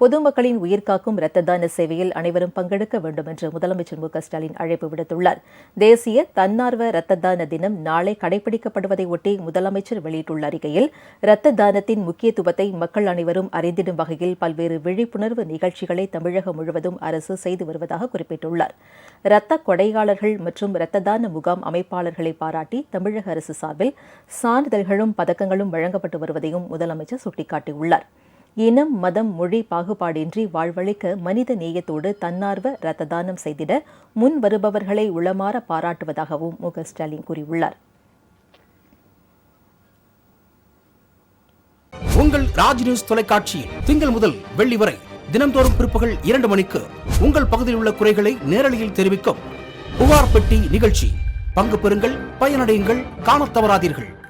பொதுமக்களின் உயிர்காக்கும் இரத்த தான சேவையில் அனைவரும் பங்கெடுக்க வேண்டும் என்று முதலமைச்சர் மு ஸ்டாலின் அழைப்பு விடுத்துள்ளார். தேசிய தன்னார்வ இரத்த தான தினம் நாளை கடைபிடிக்கப்படுவதை ஒட்டி முதலமைச்சர் வெளியிட்டுள்ள அறிக்கையில் இரத்த தானத்தின் முக்கியத்துவத்தை மக்கள் அனைவரும் அறிந்திடும் வகையில் பல்வேறு விழிப்புணர்வு நிகழ்ச்சிகளை தமிழகம் முழுவதும் அரசு செய்து வருவதாக குறிப்பிட்டுள்ளார். இரத்த கொடையாளர்கள் மற்றும் இரத்த தான முகாம் அமைப்பாளர்களை பாராட்டி தமிழக அரசு சார்பில் சான்றிதழ்களும் பதக்கங்களும் வழங்கப்பட்டு வருவதையும் முதலமைச்சர் சுட்டிக்காட்டியுள்ளார். இனம் மதம் மொழி பாகுபாடின்றி வாழ்வழிக்க மனித நேயத்தோடு தன்னார்வ இரத்த தானம் செய்திட முன் வருபவர்களை உளமாற பாராட்டுவதாகவும் மு ஸ்டாலின் கூறியுள்ளார். உங்கள் ராஜ் நியூஸ் தொலைக்காட்சியில் திங்கள் முதல் வெள்ளி வரை தினம்தோறும் பிற்பகல் இரண்டு மணிக்கு உங்கள் பகுதியில் உள்ள குறைகளை நேரலையில் தெரிவிக்கும் புகார் பெட்டி நிகழ்ச்சி. பங்கு பெறுங்கள் பயனடையுங்கள் காணத் தவறாதீர்கள்.